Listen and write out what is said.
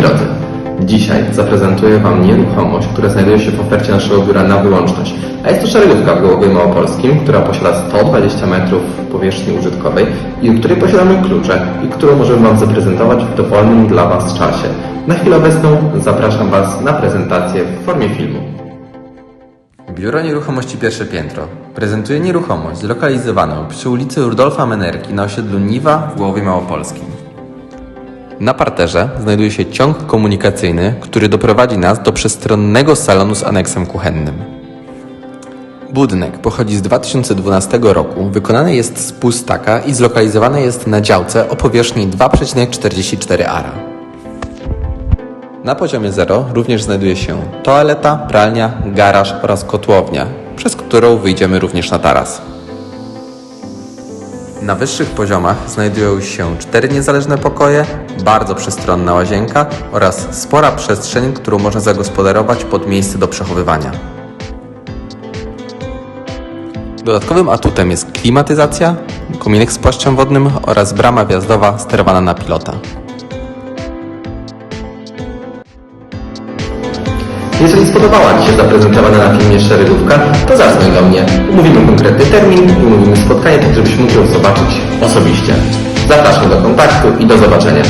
drodzy, dzisiaj zaprezentuję Wam nieruchomość, która znajduje się w ofercie naszego biura na wyłączność. A jest to szeregówka w Gołowie Małopolskim, która posiada 120 metrów powierzchni użytkowej i u której posiadamy klucze i którą możemy Wam zaprezentować w dowolnym dla Was czasie. Na chwilę obecną zapraszam Was na prezentację w formie filmu. Biuro Nieruchomości Pierwsze Piętro prezentuje nieruchomość zlokalizowaną przy ulicy Rudolfa Menerki na osiedlu Niwa w Głowie Małopolskim. Na parterze znajduje się ciąg komunikacyjny, który doprowadzi nas do przestronnego salonu z aneksem kuchennym. Budynek pochodzi z 2012 roku, wykonany jest z pustaka i zlokalizowany jest na działce o powierzchni 2,44 ara. Na poziomie 0 również znajduje się toaleta, pralnia, garaż oraz kotłownia, przez którą wyjdziemy również na taras. Na wyższych poziomach znajdują się cztery niezależne pokoje, bardzo przestronna łazienka oraz spora przestrzeń, którą można zagospodarować pod miejsce do przechowywania. Dodatkowym atutem jest klimatyzacja, kominek z płaszczem wodnym oraz brama wjazdowa sterowana na pilota. Jeżeli spodobała Ci się zaprezentowana na filmie szeregówka, to zadzwoń do mnie. Umówimy konkretny termin i umówimy spotkanie, tak żebyś mógł ją zobaczyć osobiście. Zapraszam do kontaktu i do zobaczenia.